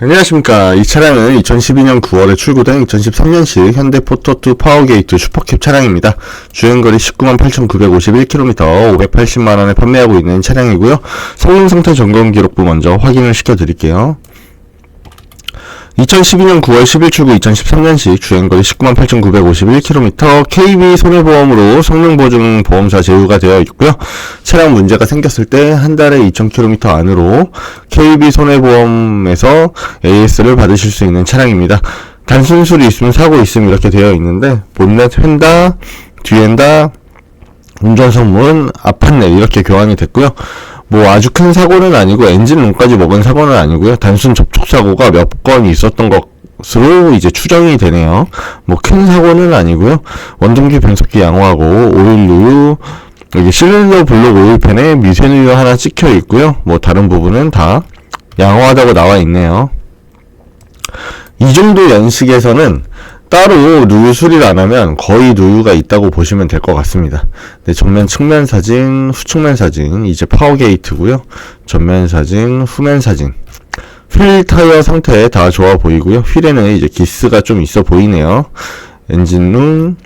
안녕하십니까. 이 차량은 2012년 9월에 출고된 2013년식 현대 포토2 파워게이트 슈퍼캡 차량입니다. 주행거리 19만 8,951km, 580만원에 판매하고 있는 차량이고요. 성능 상태 점검 기록부 먼저 확인을 시켜드릴게요. 2012년 9월 10일 출고 2013년식 주행거리 19만 8,951km KB 손해보험으로 성능보증 보험사 제휴가 되어 있고요. 차량 문제가 생겼을 때 한 달에 2,000km 안으로 KB 손해보험에서 AS를 받으실 수 있는 차량입니다. 단순 수리 있으면 사고 있으면 이렇게 되어 있는데 본넷 휀다, 뒤엔다, 운전선문, 앞판넷 이렇게 교환이 됐고요. 뭐 아주 큰 사고는 아니고 엔진룸까지 먹은 사고는 아니고요. 단순 접촉 사고가 몇 건 있었던 것으로 이제 추정이 되네요. 뭐 큰 사고는 아니고요. 원동기 변속기 양호하고 오일 누유 여기 실린더 블록 오일팬에 미세누유 하나 찍혀 있고요. 뭐 다른 부분은 다 양호하다고 나와 있네요. 이 정도 연식에서는 따로 누유 수리를 안 하면 거의 누유가 있다고 보시면 될 것 같습니다. 네, 전면 측면 사진, 후측면 사진, 이제 파워 게이트고요. 전면 사진, 후면 사진. 휠 타이어 상태 다 좋아 보이고요. 휠에는 이제 기스가 좀 있어 보이네요. 엔진룸,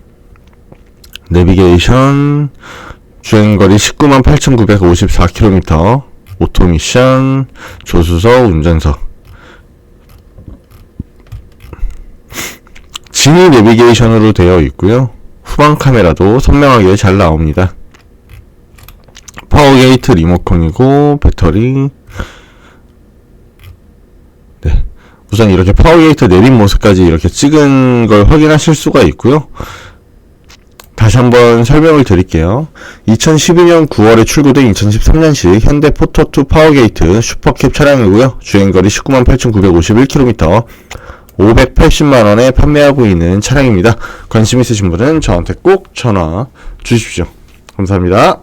내비게이션, 주행거리 19만 8,954km, 오토미션, 조수석, 운전석. 진이 내비게이션으로 되어 있고요. 후방 카메라도 선명하게 잘 나옵니다. 파워게이트 리모컨이고 배터리 네. 우선 이렇게 파워게이트 내린 모습까지 이렇게 찍은 걸 확인하실 수가 있고요. 다시 한번 설명을 드릴게요. 2012년 9월에 출고된 2013년식 현대 포토2 파워게이트 슈퍼캡 차량이고요. 주행거리 19만 8,951km 580만원에 판매하고 있는 차량입니다. 관심 있으신 분은 저한테 꼭 전화 주십시오. 감사합니다.